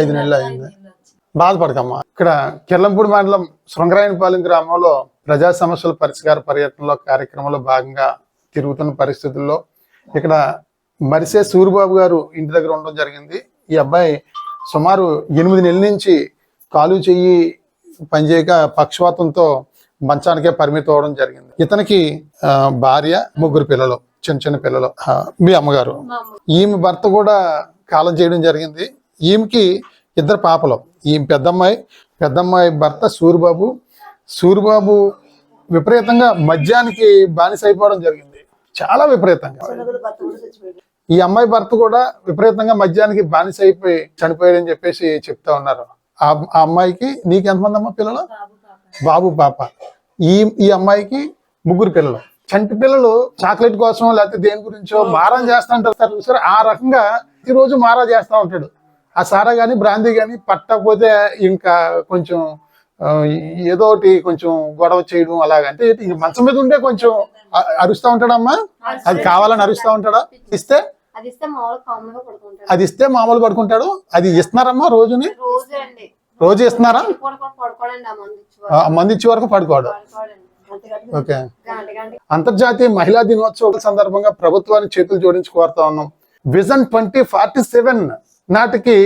ఐదు నెలలు అయింది. బాధపడకమ్మా. ఇక్కడ కిర్లంపూడి మండలం శృంగరాయనపాలెం గ్రామంలో ప్రజా సమస్యల పరిష్కార పర్యటనలో కార్యక్రమంలో భాగంగా తిరుగుతున్న పరిస్థితుల్లో ఇక్కడ మరిసే సూరిబాబు గారు ఇంటి దగ్గర ఉండడం జరిగింది. ఈ అబ్బాయి సుమారు ఎనిమిది నెలల నుంచి కాలు చెయ్యి పనిచేయక పక్షవాతంతో మంచానికే పరిమితం అవడం జరిగింది. ఇతనికి భార్య ముగ్గురు పిల్లలు చిన్న చిన్న పిల్లలు మీ అమ్మగారు. ఈమె భర్త కూడా కాలం చేయడం జరిగింది. ఈమెకి ఇద్దరు పాపలు. ఈమె పెద్దమ్మాయి పెద్దమ్మాయి భర్త సూరిబాబు. సూరిబాబు విపరీతంగా మద్యానికి బానిస అయిపోవడం జరిగింది. చాలా విపరీతంగా. ఈ అమ్మాయి భర్త కూడా విపరీతంగా మద్యానికి బానిస అయిపోయి చనిపోయాడని చెప్పేసి చెప్తా ఉన్నారు. ఆ అమ్మాయికి నీకు ఎంతమంది అమ్మ పిల్లలు? బాబు పాప. ఈ ఈ అమ్మాయికి ముగ్గురు పిల్లలు. చంటి పిల్లలు చాక్లెట్ కోసం లేకపోతే దేని గురించో మారం చేస్తా ఉంటారు సరే. ఆ రకంగా ప్రతిరోజు మారా చేస్తా ఉంటాడు. ఆ సారా గాని బ్రాందీ గాని పట్టకపోతే ఇంకా కొంచెం ఏదో ఒకటి కొంచెం గొడవ చేయడం అలాగ. అంటే ఇంక మంచం మీద ఉంటే కొంచెం అరుస్తా ఉంటాడమ్మా? అది కావాలని అరుస్తా ఉంటాడా? ఇస్తే? అది ఇస్తే మామూలు పడుకుంటాడు. అది ఇస్తున్నారమ్మా రోజుని? రోజు ఇస్తున్నారా? మంది ఇచ్చి వరకు. పడుకోడు. ఓకే. అంతర్జాతీయ మహిళా దినోత్సవం సందర్భంగా ప్రభుత్వాన్ని చేతులు జోడించి కోరుతా ఉన్నాం. విజన్ ట్వంటీ ఫార్టీ సెవెన్ నాటికి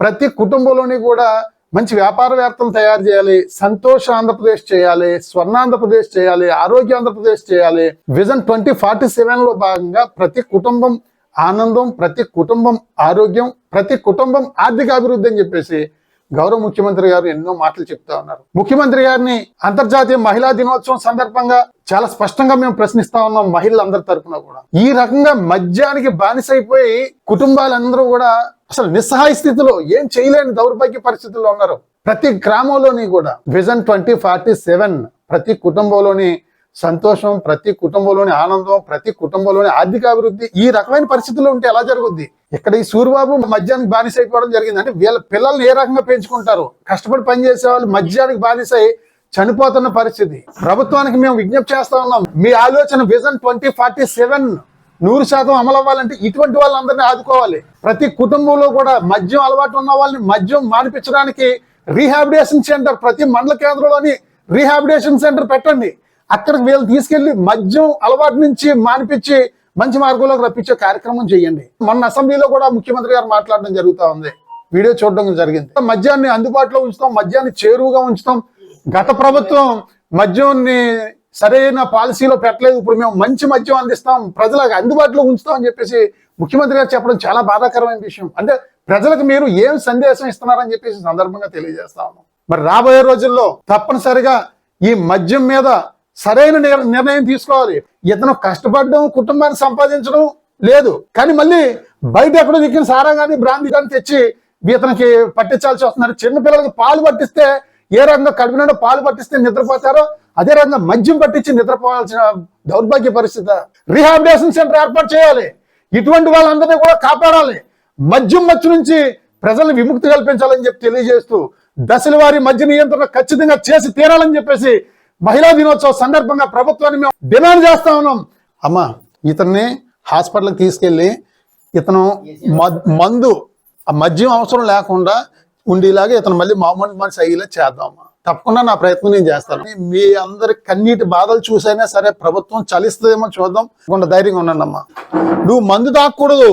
ప్రతి కుటుంబంలోని కూడా మంచి వ్యాపారవేత్తలు తయారు చేయాలి సంతోష ఆంధ్రప్రదేశ్ చేయాలి స్వర్ణాంధ్రప్రదేశ్ చేయాలి ఆరోగ్య ఆంధ్రప్రదేశ్ చేయాలి. విజన్ ట్వంటీ ఫార్టీ సెవెన్లో భాగంగా ప్రతి కుటుంబం ఆనందం ప్రతి కుటుంబం ఆరోగ్యం ప్రతి కుటుంబం ఆర్థిక అభివృద్ధి అని చెప్పేసి గౌరవ ముఖ్యమంత్రి గారు ఎన్నో మాటలు చెప్తా ఉన్నారు. ముఖ్యమంత్రి గారిని అంతర్జాతీయ మహిళా దినోత్సవం సందర్భంగా చాలా స్పష్టంగా మేము ప్రశ్నిస్తా ఉన్నాం మహిళలందరి తరఫున కూడా. ఈ రకంగా మద్యానికి బానిసైపోయి కుటుంబాలందరూ కూడా అసలు నిస్సహాయ స్థితిలో ఏం చేయలేని దౌర్భాగ్య పరిస్థితుల్లో ఉన్నారు. ప్రతి గ్రామంలోని కూడా విజన్ ట్వంటీ ఫార్టీ సెవెన్ ప్రతి కుటుంబంలోని సంతోషం ప్రతి కుటుంబంలోని ఆనందం ప్రతి కుటుంబంలోని ఆర్థిక అభివృద్ధి ఈ రకమైన పరిస్థితుల్లో ఉంటే ఎలా జరుగుద్ది? ఇక్కడ ఈ సూర్యబాబు మద్యానికి బానిస అయిపోవడం జరిగింది. అంటే వీళ్ళ పిల్లల్ని ఏ రకంగా పెంచుకుంటారు? కష్టపడి పనిచేసే వాళ్ళు మద్యానికి బానిసై చనిపోతున్న పరిస్థితి. ప్రభుత్వానికి మేము విజ్ఞప్తి చేస్తా ఉన్నాం. మీ ఆలోచన విజన్ ట్వంటీ ఫార్టీ సెవెన్ నూరు శాతం అమలు అవ్వాలంటే ఇటువంటి వాళ్ళందరినీ ఆదుకోవాలి. ప్రతి కుటుంబంలో కూడా మద్యం అలవాటు ఉన్న వాళ్ళని మద్యం మానిపించడానికి రీహాబిలిటేషన్ సెంటర్ ప్రతి మండల కేంద్రంలోని రీహాబిలిటేషన్ సెంటర్ పెట్టండి. అక్కడికి వీళ్ళు తీసుకెళ్ళి మద్యం అలవాటు నుంచి మానిపించి మంచి మార్గంలోకి రప్పించే కార్యక్రమం చేయండి. మొన్న అసెంబ్లీలో కూడా ముఖ్యమంత్రి గారు మాట్లాడడం జరుగుతా ఉంది. వీడియో చూడడం జరిగింది. మద్యాన్ని అందుబాటులో ఉంచుతాం మద్యాన్ని చేరువుగా ఉంచుతాం. గత ప్రభుత్వం మద్యాన్ని సరైన పాలసీలో పెట్టలేదు. ఇప్పుడు మేము మంచి మద్యం అందిస్తాం ప్రజలకు అందుబాటులో ఉంచుతాం అని చెప్పేసి ముఖ్యమంత్రి గారు చెప్పడం చాలా బాధాకరమైన విషయం. అంటే ప్రజలకు మీరు ఏం సందేశం ఇస్తున్నారని చెప్పేసి సందర్భంగా తెలియజేస్తా మరి రాబోయే రోజుల్లో తప్పనిసరిగా ఈ మద్యం మీద సరైన నిర్ణయం తీసుకోవాలి. ఇతను కష్టపడడం కుటుంబాన్ని సంపాదించడం లేదు. కానీ మళ్ళీ బయట ఎక్కడో దిక్కిన సారా కానీ బ్రాంతి కానీ తెచ్చి ఇతనికి పట్టించాల్సి వస్తున్నారు. చిన్నపిల్లలకి పాలు పట్టిస్తే ఏ రకంగా కడుపు పాలు పట్టిస్తే నిద్రపోతారో అదే రకంగా మద్యం పట్టించి నిద్రపోవాల్సిన దౌర్భాగ్య పరిస్థితి. రీహాబిలేషన్ సెంటర్ ఏర్పాటు చేయాలి. ఇటువంటి వాళ్ళందరినీ కూడా కాపాడాలి. మద్యం మచ్చు నుంచి ప్రజల్ని విముక్తి కల్పించాలని చెప్పి తెలియజేస్తూ దశల వారి మద్య నియంత్రణ ఖచ్చితంగా చేసి తీరాలని చెప్పేసి మహిళా దినోత్సవం సందర్భంగా ప్రభుత్వాన్ని మేము డిమాండ్ చేస్తా ఉన్నాం. అమ్మా ఇతన్ని హాస్పిటల్కి తీసుకెళ్ళి ఇతను మందు ఆ మద్యం అవసరం లేకుండా ఉండేలాగా ఇతను మళ్ళీ మామూలు మనిషి అయ్యేలా చేద్దాం అమ్మా. తప్పకుండా నా ప్రయత్నం నేను చేస్తాను. మీ అందరి కన్నీటి బాధలు చూసైనా సరే ప్రభుత్వం చలిస్తుందేమో చూద్దాం. కొంత ధైర్యంగా ఉండండి అమ్మా నువ్వు మందు తాకూడదు.